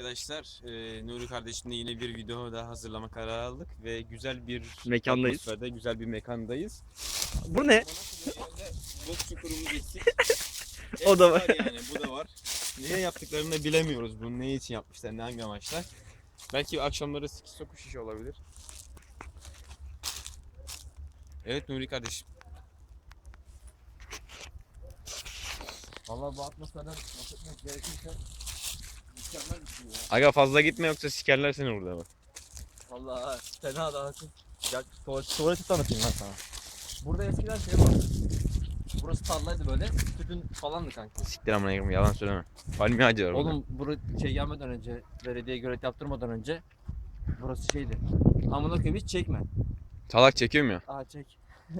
Arkadaşlar e, Nuri kardeşimle yine bir video daha hazırlama kararı aldık ve güzel bir Mekandayız. atmosferde, güzel bir mekandayız. Bu ne? Bok çukurumuz eksik. O da var yani bu da var. Niye yaptıklarını da bilemiyoruz. Bunu ne için yapmışlar, ne hangi amaçlar. Belki akşamları sikiş sokuş işi olabilir. Evet Nuri kardeşim. Valla bu atmosferden bahsetmek gerekirse mükemmel bir şey ya. Aga fazla gitme yoksa sikerler seni burada bak. Valla fena da hakım. Ya tuvalet, tuvaleti tanıtayım ben sana. Burada eskiden şey vardı. Burası tarlaydı böyle. Tütün falandı kanka. Siktir amına koyayım yalan söyleme. Palmiye ağacı var burada. Oğlum burası şey gelmeden önce, belediye gölet yaptırmadan önce burası şeydi. Amına koyayım hiç çekme. Salak çekiyorum ya. Aa çek.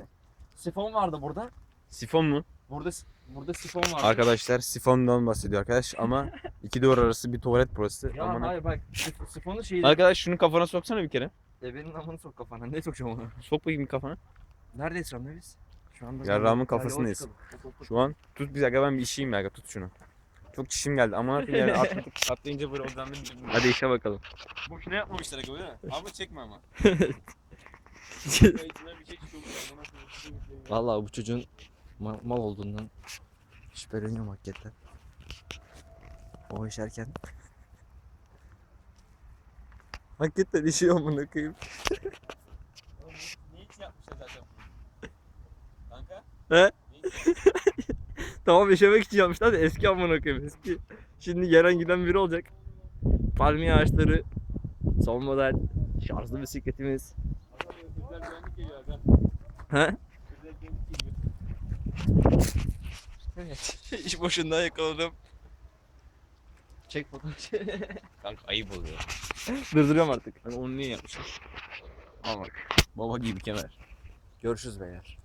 sifon vardı burada. Sifon mu? Burada burada sifon vardı. Arkadaşlar sifondan bahsediyor arkadaş ama iki duvar arası bir tuvalet burası. Ya Amına- hayır bak sif- sifonu şeydi. Arkadaş şunu kafana soksana bir kere. Ebenin amını sok kafana. Ne sokacağım onu? Sok bakayım kafana. Neredeyiz anda biz? Şu anda Yarrağımın Ya, kafasındayız. Şu an tut bir dakika ben bir işeyim ya tut şunu. Çok çişim geldi ama yani atladık, atlayınca böyle oradan bir Hadi işe bakalım. Boşuna yapmamışlar aga değil mi? Abi çekme ama. Vallahi bu çocuğun ma- mal olduğundan şüpheleniyorum hakikaten. O işerken. Hakikaten işi amına koyayım. Ne için yapmışlar zaten bunu? Kanka? He? Tamam yaşamak için yapmışlar da eski amına koyayım eski. Şimdi gelen giden biri olacak. Palmiye ağaçları, son model, şarjlı bisikletimiz. He? Evet. İş boşundan yakaladım. Çek fotoğraf. Kanka ayıp oluyor. Durduruyorum artık. Ben onu niye yapmışım? Al bak. Baba gibi kemer. Görüşürüz beyler.